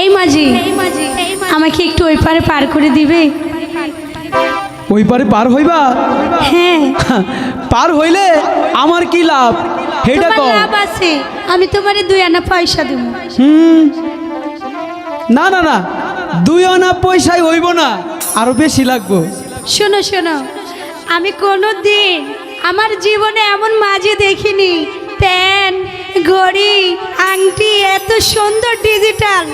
এই মাঝি আমাকে একটু ওই পারে পার করে দিবে? ওই পারে পার হইবা? হ্যাঁ। পার হইলে আমার কি লাভ? হেটা কম লাভ আছে আমি তোমারে দুই আনা পয়সা দেব। হুম। না না না দুই আনা পয়সায় হইব না আরও বেশি লাগবো। শোনো শোনো আমি কোনো দিন আমার জীবনে এমন মাঝে দেখিনি। প্যান ঘড়ি আংটি এত সুন্দর ডিজিটাল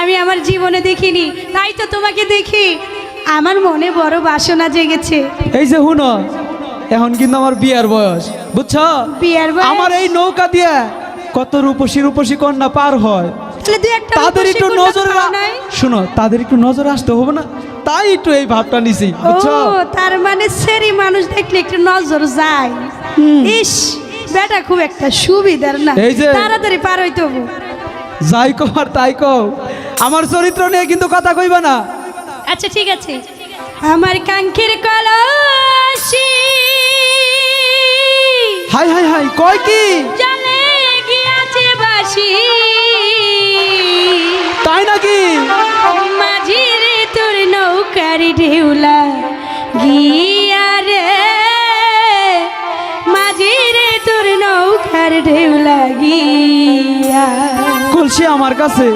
আমি আমার জীবনে দেখিনি তাই তো তোমাকে দেখি। আমার মনে বড় বাসনা জেগেছে। এই যে হুনো এখন কিন্তু আমার বিয়ার বয়স বুঝছ? বিয়ার বয়স? আমার এই নৌকা দিয়ে কত রূপসী রূপসী কন্যা পার হয়। তাহলে দুই একটা তাদের একটু নজর শোনো তাদের একটু নজর আসতে হবে না তাই একটু এই ভাবটা নিছি বুঝছ? তার মানে সেরি মানুষ দেখলে একটু নজর যায়। ইস! বেটা খুব একটা সুবিধার না। এই যে- তাড়াতাড়ি পার হইতে। যাই কও আর তাই কও। আমার চরিত্র নিয়ে কিন্তু কথা কইবা না। আচ্ছা ঠিক আছে। আমার কাঙ্ক্ষের কলসি। হাই হাই হাই কয় কি? জলে গিয়াছে বাসি তাই নাকি? মাঝিরে তোর নৌকার ঢেউলা। আমার কাছে।